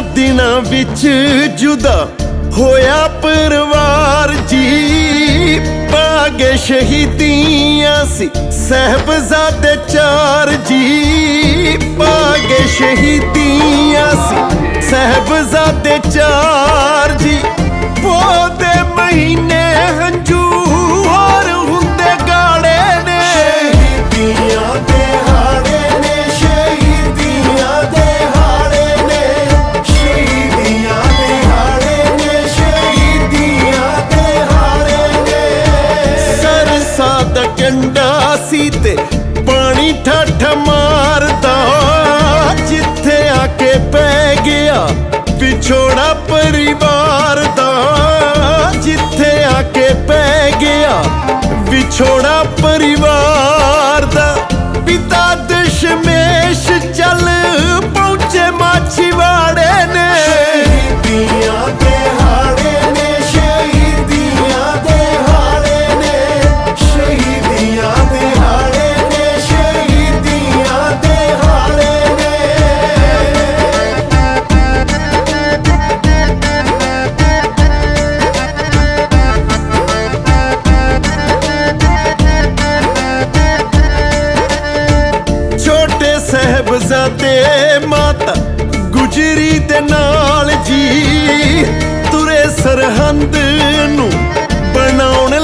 ਜਿਨ੍ਹਾਂ ਦਿਨਾਂ ਵਿੱਚ ਜੁਦਾ ਹੋਇਆ ਪਰਿਵਾਰ ਜੀ। ਪਾਗੇ ਸ਼ਹੀਦੀਆਂ ਸੀ ਸਹਿਬਜ਼ਾਦੇ ਚਾਰ ਜੀ। ਪਾਗੇ ਸ਼ਹੀਦੀਆਂ ਸੀ ਸਹਿਬਜ਼ਾਦੇ ਸੀ ਤੇ ਪਾਣੀ ਠੱਠ ਮਾਰਦਾ। ਜਿੱਥੇ ਆ ਕੇ ਪੈ ਗਿਆ, ਵਿਛੋੜਾ ਪਰਿਵਾਰ ਦਾ। ਜਿੱਥੇ ਆ ਕੇ ਪੈ ਗਿਆ, ਵਿਛੋੜਾ ਪਰਿਵਾਰ ਦਾ। ਪਿਤਾ ਦਸ਼ਮੇਸ਼ ਚੱਲ ਪਹੁੰਚੇ ਮਾਛੀਵਾੜੇ ਸਹਿਬਜ਼ਾਦੇ ਮਾਤਾ ਗੁਜਰੀ ਦੇ ਨਾਲ ਜੀ ਤੁਰੇ ਸਰਹੰਦ ਨੂੰ ਬਣਾਉਣ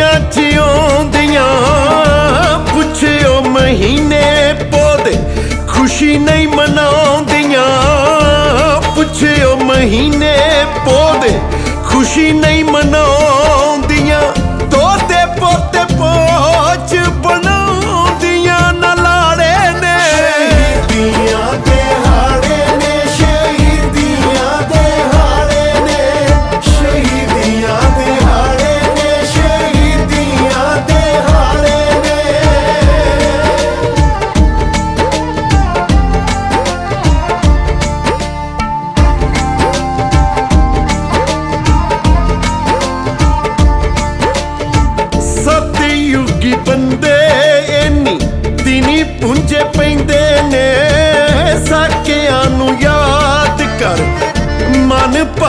ਦਾਦੀਆਂ ਜਿਉਂਦੀਆਂ ਪੁੱਛਿਓ ਮਹੀਨੇ ਪੌਦੇ, ਖੁਸ਼ੀ ਨਹੀਂ ਮਨਾਉਂਦੀਆਂ। ਪੁੱਛਿਓ ਮਹੀਨੇ ਪੌਦੇ, ਖੁਸ਼ੀ ਨਹੀਂ ਮਨਾਉਂਦੀਆਂ। ਤੋਤੇ ਪੋਤੇ ਪੋਚ ਬਣਾ அப்பா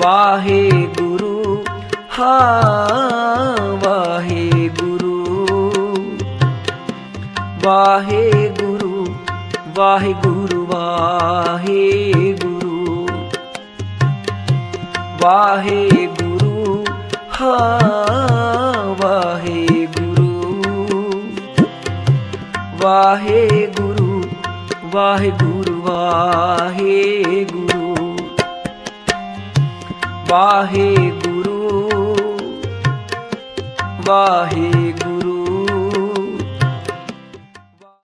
वाहे गुरु हाँ वाहे गुरु। वाहे गुरु वाहे गुरु वाहे गुरु। वाहे गुरु हाँ वाहे गुरु। वाहे गुरु वाहे गुरु वाहे गुरु। ਵਾਹਿਗੁਰੂ ਵਾਹਿਗੁਰੂ